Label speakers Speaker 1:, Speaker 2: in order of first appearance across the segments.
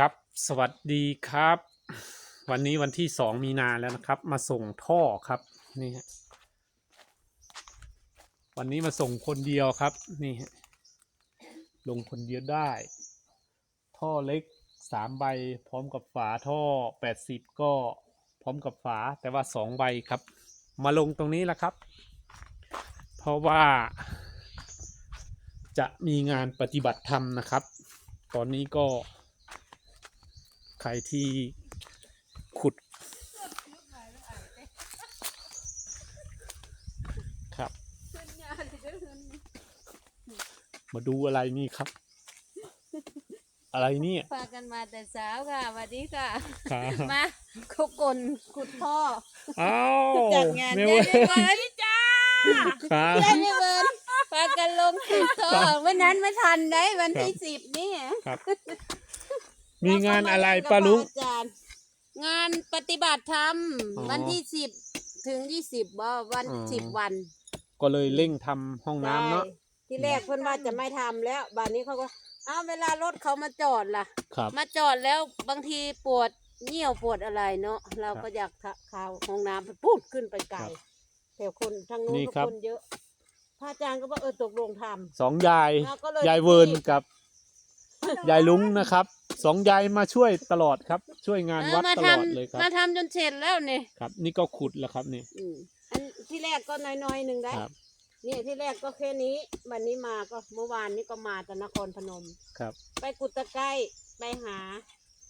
Speaker 1: ครับ สวัสดีครับ วันนี้วันที่สองมีนาแล้วนะครับ มาส่งท่อครับนี่ฮะวันนี้มาส่งคนเดียวครับนี่ฮะลงคนเดียวได้ ท่อเล็กสามใบ พร้อมกับฝาท่อแปดสิบก็พร้อมกับฝาแต่ว่าสองใบครับ มาลงตรงนี้แหละครับ เพราะว่า จะมีงานปฏิบัติธรรมนะครับ ตอนนี้ก็ ใครที่ขุดครับ มาดูอะไรนี่ครับ อะไรเนี่ย
Speaker 2: พากันมาแต่เช้าค่ะสวัสดีค่ะ
Speaker 1: ครับ
Speaker 2: มาขุดกลขุดท่อ
Speaker 1: อ้าว
Speaker 2: จัดงาน
Speaker 1: ไม่
Speaker 2: เย้
Speaker 1: เว้ย
Speaker 2: ไม่เบิร์นจ้า
Speaker 1: ครับ
Speaker 2: เย้ไม่เบิร์นพากันลงขุดท่อวันนั้นไม่ทันได้วันที่
Speaker 1: ครับ
Speaker 2: สิบนี่
Speaker 1: ครับ มีงานอะไรปะลุง
Speaker 2: อาจารย์งานปฏิบัติธรรม
Speaker 1: อ๋อ
Speaker 2: วันที่สิบถึงยี่สิบบ่วัน
Speaker 1: อ๋อ
Speaker 2: สิบวัน
Speaker 1: ก็เลยเร่งทำห้องน้ำเนาะ
Speaker 2: ใช่ที่แรกเพิ่นว่าจะไม่ทำแล้วบัดนี้เขาก็อ้าวเวลารถเขามาจอดล่ะ
Speaker 1: ครับ
Speaker 2: มาจอดแล้วบางทีปวดเหี่ยวปวดอะไรเนาะเรา
Speaker 1: ครับ
Speaker 2: ก็อยากทะข่าวห้องน้ำไปพูดขึ้นไปไกล
Speaker 1: ครับ
Speaker 2: แต่คนทางนู้น
Speaker 1: นี่
Speaker 2: ก็
Speaker 1: ครับ
Speaker 2: คนเยอะพระอาจารย์ก็บอกเออตกลงท
Speaker 1: สองยายำ
Speaker 2: เราก็เลย
Speaker 1: ยายเวิร์น
Speaker 2: รีบ
Speaker 1: กับ ยายลุงนะครับ สองยายมาช่วยตลอดครับ ช่วยงาน
Speaker 2: เออ
Speaker 1: วัด
Speaker 2: มา
Speaker 1: ต
Speaker 2: ท
Speaker 1: ลอดเลยคำรับ
Speaker 2: มาทำจนเสร็จแล้วเนี่ย
Speaker 1: ครับ นี่ก็ขุดแล้วครับนี่
Speaker 2: อืมอันที่แรกก็น้อยๆหนึ่งได้
Speaker 1: ครับ
Speaker 2: นี่ที่แรกก็แค่นี้ วันนี้มาก็เมื่อวานนี้ก็มาจากนครพนม
Speaker 1: ครับ
Speaker 2: ไปกุตะไกร้ไปหา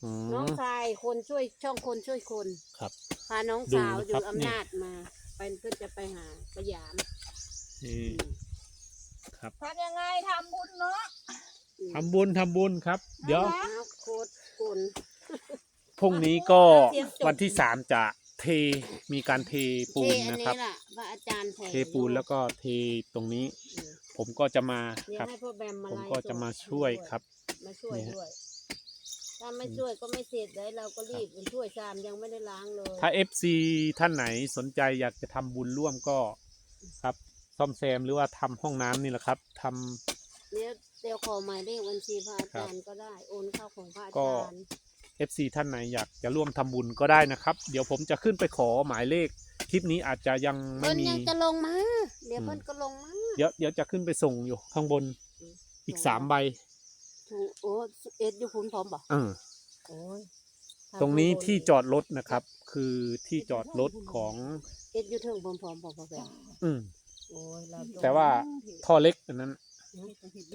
Speaker 1: อื
Speaker 2: น้อง
Speaker 1: ม
Speaker 2: ชายคนช่วยช่องคนช่วยคน
Speaker 1: ครับ
Speaker 2: พาน้อง
Speaker 1: ดู
Speaker 2: สาว
Speaker 1: นะ
Speaker 2: อ
Speaker 1: ครั
Speaker 2: ยู่
Speaker 1: บ
Speaker 2: อำนาจมา ไปเพื่อจะไปหาพยาม
Speaker 1: นี่ครับ
Speaker 3: ทำยังไงทำบุญเนาะ
Speaker 1: ทำบุญทำบุญครับ เดี๋ยว
Speaker 2: อ้าวโคตรกุล
Speaker 1: พรุ่งนี้ก็
Speaker 2: เตรียมจบ
Speaker 1: วันที่สามจะเทมีการเทปู
Speaker 2: เท
Speaker 1: น
Speaker 2: อัน
Speaker 1: นะครับ
Speaker 2: นี้ล่ะว่าอาจารย์แท
Speaker 1: เทปูนแล้วก็เทตรงนี้
Speaker 2: อืม
Speaker 1: ผมก็จะมา
Speaker 2: เดี๋ย
Speaker 1: ควรับ
Speaker 2: ให้พ่อแบมมา
Speaker 1: ผม
Speaker 2: ไลฟ์
Speaker 1: ก็
Speaker 2: สด
Speaker 1: จะมาช่วยครับ
Speaker 2: มาช่วย
Speaker 1: เนี่ย
Speaker 2: ด้วย ถ้าไม่ช่วยก็ไม่เสร็จเลยเราก็รีบไปช่วยชามยังไม่ได้ล้างเลย
Speaker 1: ถ้า FC ท่านไหนสนใจอยากจะทำบุญร่วมก็ครับ ซ่อมแซมหรือว่าทำห้องน้ำนี่แหละครับทำ
Speaker 2: เดี๋ยวเดี๋ยวขอหมายเลขบัญชีพระอาจารย์ก็ได้โอนเข้าของพระอา
Speaker 1: ก็
Speaker 2: จารย์
Speaker 1: FC ท่านไหนอยากจะร่วมทำบุญก็ได้นะครับ เดี๋ยวผมจะขึ้นไปขอหมายเลข คลิปนี้อาจจะยังไม่
Speaker 2: เพิ่น
Speaker 1: มี
Speaker 2: ยังจะลงมา เดี๋ยว
Speaker 1: อืม
Speaker 2: เพิ่นก็ลงมา
Speaker 1: เดี๋ยวเดี๋ยวจะขึ้นไปส่งอยู่ข้างบน
Speaker 2: อืม
Speaker 1: อีก
Speaker 2: ส่ง
Speaker 1: สามใบ
Speaker 2: ถูกโอ้เอ็ดอยู่คุณพร้อมบ่
Speaker 1: เออ
Speaker 2: โอ้ย
Speaker 1: ตรงนี้ที่จอดรถนะครับ คือที่จอดรถของ
Speaker 2: เอ็ดอยู่เทิงพร้อมพร้อมๆบ่พ่อแบม
Speaker 1: อืม
Speaker 2: โอ้ยเราอง
Speaker 1: แต่ว่า ท่อเล็กอันนั้น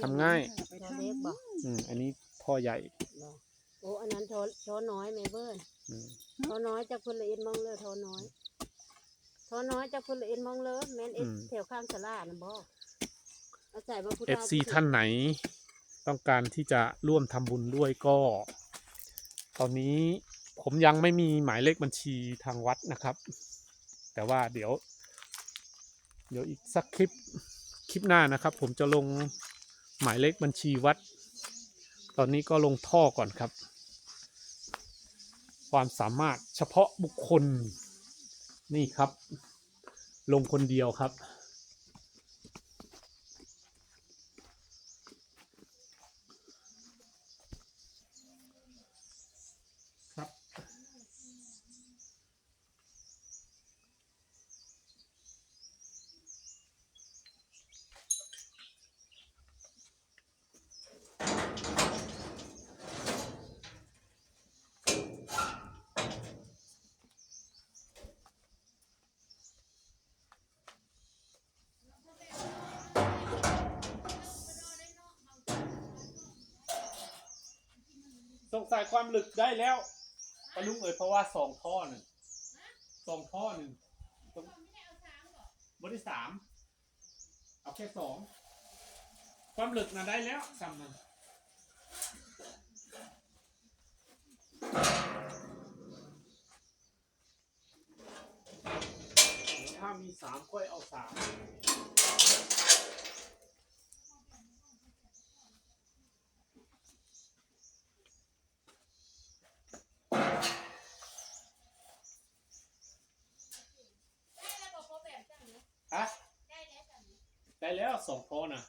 Speaker 1: ทำง่าย
Speaker 2: เราเล็กบ่
Speaker 1: อืมอันนี้ท่อใหญ่
Speaker 2: บ่โอ้อันนั้นโทอทอน้อยแม่เบิ้ล
Speaker 1: อืม
Speaker 2: ทอน้อยจากพุ่นละเอ็ดมองเลยทอน้อยทอน้อยจากพุ่นละเอ็ดมองเลยแม่นเอ็ดแถวข้างสลาน่ะบ่เอาใส่มาพุทธ
Speaker 1: FC ท่านไหน ต้องการที่จะร่วมทำบุญด้วยก็ ตอนนี้ผมยังไม่มีหมายเลขบัญชีทางวัดนะครับ แต่ว่าเดี๋ยว เดี๋ยวอีกสักคลิปค ลิปหน้านะครับ ผมจะลงหมายเลขบัญชีวัด ตอนนี้ก็ลงท่อก่อนครับ ความสามารถเฉพาะบุคคลนี่ครับ ลงคนเดียวครับครับ สงสัยความลึกได้แล้วปะลุงเอ่ยเพราะว่าสองท่อหนึ่งสองท่อหนึ่งตรงบทที่สามเอาแค่สองความลึกน่ะได้แล้วจำมันถ้ามีสามค่อยเอาสาม ฮะได้แล้วสองคนอนะ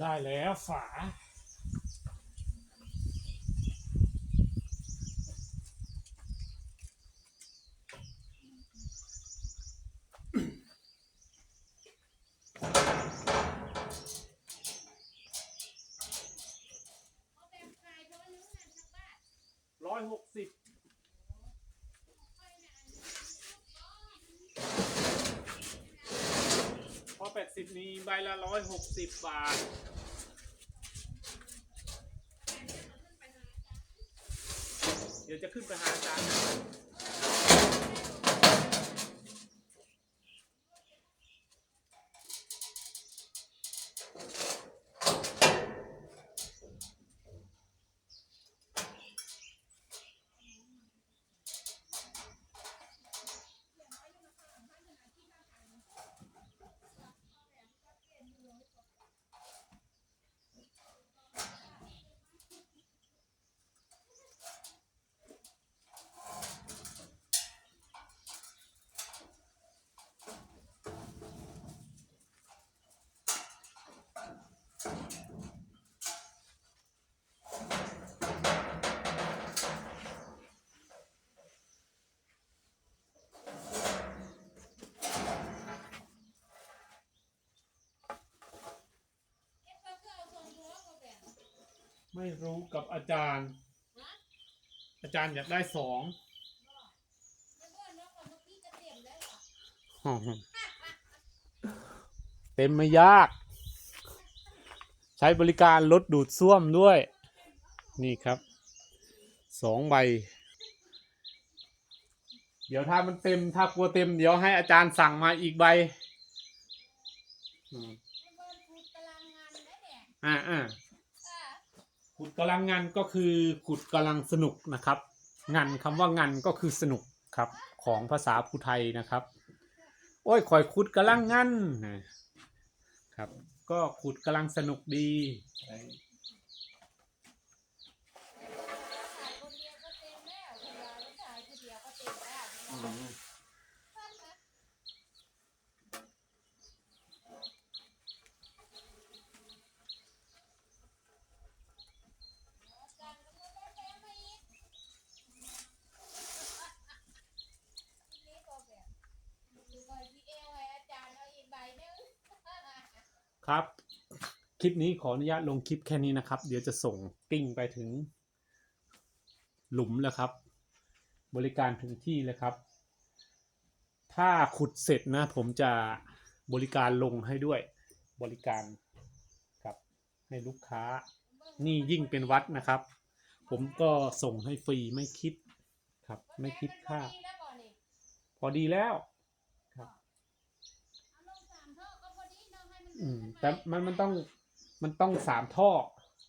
Speaker 1: ได้แล้วฝา ร้อยหกสิบพอแปดสิบมีใบละร้อยหกสิบบาท ดี๋ยวจะขึ้นไปหาอาจารย์นะ ไม่รู้กับอาจารย์ อาจารย์อยากได้สองเต็มไม่ยาก ใช้บริการรถดูดซ่วมด้วย นี่ครับสองใบ เดี๋ยวถ้ามันเต็มถ้ากลัวเต็ม เดี๋ยวให้อาจารย์สั่งมาอีกใบอ่าอ่า ขุดกำลังงานก็คือขุดกำลังสนุกนะครับ งานคำว่างานก็คือสนุกครับของภาษาภูไทยนะครับ โอ้ยคอยขุดกำลังงานนะครับ ก็ขุดกำลังสนุกดีอืม คลิปนี้ขออนุญาตลงคลิปแค่นี้นะครับ เดี๋ยวจะส่งกิ้งไปถึง หลุมแล้วครับ บริการถึงที่เลยครับ ถ้าขุดเสร็จนะ ผมจะบริการลงให้ด้วย บริการครับให้ลูกค้า นี่ยิ่งเป็นวัดนะครับ ผมก็ส่งให้ฟรีไม่คิดครับ ไม่คิดค่า พอดีแล้วครับ อืมแต่มันมันต้อง มันต้องสามท่อ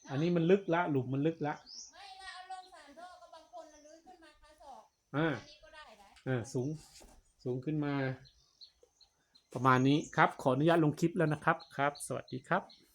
Speaker 1: อันนี้มันลึกละ หลุมมันลึกละ
Speaker 3: ไม่ละเอาลงสามท่อก็บางคนน่ะลื้อขึ้นมาคาศอก
Speaker 1: อ่า
Speaker 3: อันนี้ก็ได้นะ
Speaker 1: อ่าสูงสูงขึ้นมา ประมาณนี้ครับ ขออนุญาตลงคลิปแล้วนะครับครับ สวัสดีครับ